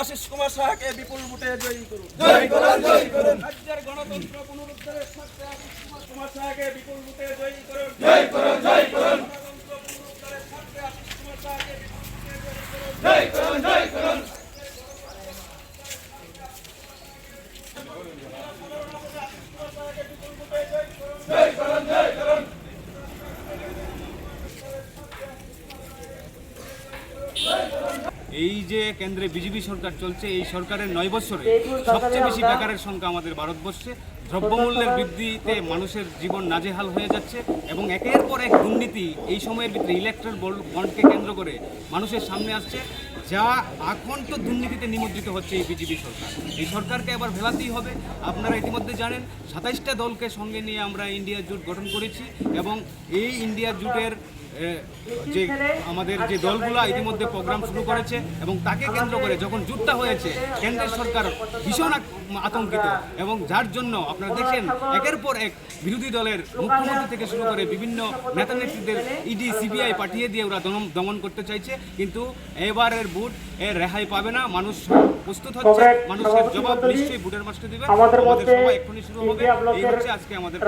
আশিস কুমার সাহাকে বিপুল ভোটে জয়ী করুন। জয় করুন জয় করুন। রাজ্যের গণতন্ত্র পুনরুদ্ধারের স্বার্থে আশিস কুমার কুমার সাহাকে বিপুল ভোটে জয়ী করুন। জয় করুন জয় করুন। গণতন্ত্র পুনরুদ্ধারের স্বার্থে আশিস কুমার সাহাকে বিপুল ভোটে জয়ী করুন। জয় করুন জয় করুন জয় করুন জয় করুন এই যে কেন্দ্রে বিজেপি সরকার চলছে এই সরকারের নয় বছরে সবচেয়ে বেশি বেকারের সংখ্যা আমাদের ভারতবর্ষে। দ্রব্যমূল্যের বৃদ্ধিতে মানুষের জীবন নাজেহাল হয়ে যাচ্ছে এবং একের পর এক দুর্নীতি এই সময়ের ভিতরে ইলেকট্রাল বন্ডকে কেন্দ্র করে মানুষের সামনে আসছে যা আকণ্ঠ দুর্নীতিতে নিমজ্জিত হচ্ছে এই বিজেপি সরকার। এই সরকারকে এবার ভেলাতেই হবে। আপনারা ইতিমধ্যে জানেন সাতাইশটা দলকে সঙ্গে নিয়ে আমরা ইন্ডিয়া জোট গঠন করেছি এবং এই ইন্ডিয়া জোটের যে আমাদের যে দলগুলো ইতিমধ্যে প্রোগ্রাম শুরু করেছে এবং তাকে কেন্দ্র করে যখন যুদ্ধ হয়েছে কেন্দ্রের সরকার ভীষণ আতঙ্কিত এবং যার জন্য আপনারা দেখেন একের পর এক বিরোধী দলের মুখ্যমন্ত্রী থেকে শুরু করে বিভিন্ন নেতা নেত্রীদের ইডি সিবিআই পাঠিয়ে দিয়ে ওরা দমন- দমন করতে চাইছে। কিন্তু এবারের ভোট এর রেহাই পাবে না। মানুষ প্রস্তুত হচ্ছে মানুষের জবাব নিশ্চয়ই ভোটের মাসে দিবে। আমাদের সবাই এক্ষুনি শুরু হবে। এই হচ্ছে আজকে আমাদের